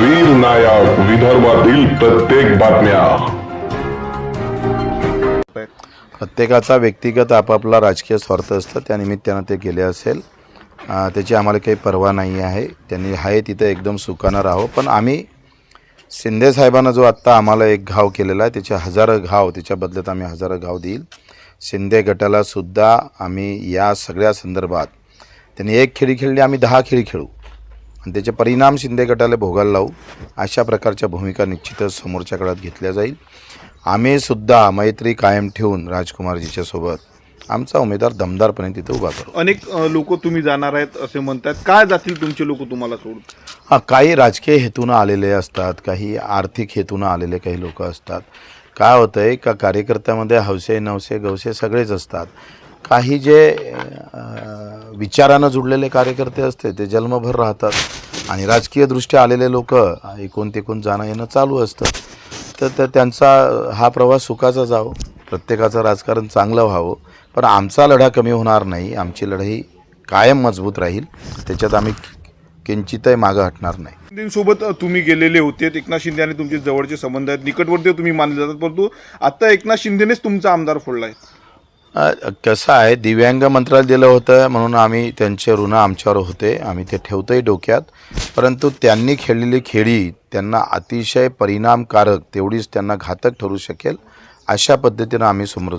वीर नायक विदर्भातील प्रत्येक बातम्या. प्रत्येकाचा व्यक्तिगत आपापला राजकीय स्वार्थ असतं त्यानिमित्तानं ते गेले असेल. त्याची आम्हाला काही पर्वा नाही आहे. त्यांनी आहे तिथं एकदम सुखानं राहो पण आम्ही शिंदे साहेबांना जो आत्ता आम्हाला एक घाव केलेला आहे त्याचे हजारो घाव त्याच्या बदल्यात आम्ही हजारो घाव देईल. शिंदे गटाला सुद्धा आम्ही या सगळ्या संदर्भात त्यांनी एक खेळी खेळली आम्ही दहा खेळी खेळू. आणि त्याचे परिणाम शिंदे गटाला भोगायला लावू अशा प्रकारच्या भूमिका निश्चितच समोरच्या काळात घेतल्या जाईल. आम्ही सुद्धा मैत्री कायम ठेवून राजकुमारजीच्या सोबत आमचा उमेदवार दमदारपणे तिथे उभा करू. अनेक लोक तुम्ही जाणार आहेत असे म्हणतात. काय जातील तुमचे लोक तुम्हाला सोडून? हां काही राजकीय हेतूनं आलेले असतात काही आर्थिक हेतूनं आलेले काही लोक असतात. काय होतं आहे का कार्यकर्त्यामध्ये हौसे नवसे गवसे सगळेच असतात. काही जे विचारानं जुडलेले कार्यकर्ते असते ते जन्मभर राहतात. आणि राजकीयदृष्ट्या आलेले लोक एकूण तिकून जाणं येणं चालू असतं. तर तर त्यांचा हा प्रवास सुखाचा जावं प्रत्येकाचं राजकारण चांगलं व्हावं. पण आमचा लढा कमी होणार नाही आमची लढाई कायम मजबूत राहील त्याच्यात आम्ही किंचितही मागं हटणार नाही. शिंदेसोबत तुम्ही गेलेले होते एकनाथ शिंदे आणि तुमचे जवळचे संबंध आहेत निकटवर्ती तुम्ही मानले जातात परंतु आता एकनाथ शिंदेनेच तुमचा आमदार फोडला आहे कसं आहे दिव्यांग मंत्रालय दिलं होतं म्हणून आम्ही त्यांचे ऋण आमच्यावर होते आम्ही ते ठेवतोही डोक्यात. परंतु त्यांनी खेळलेली खेळी त्यांना अतिशय परिणामकारक तेवढीच त्यांना घातक ठरू शकेल अशा पद्धतीनं आम्ही समोर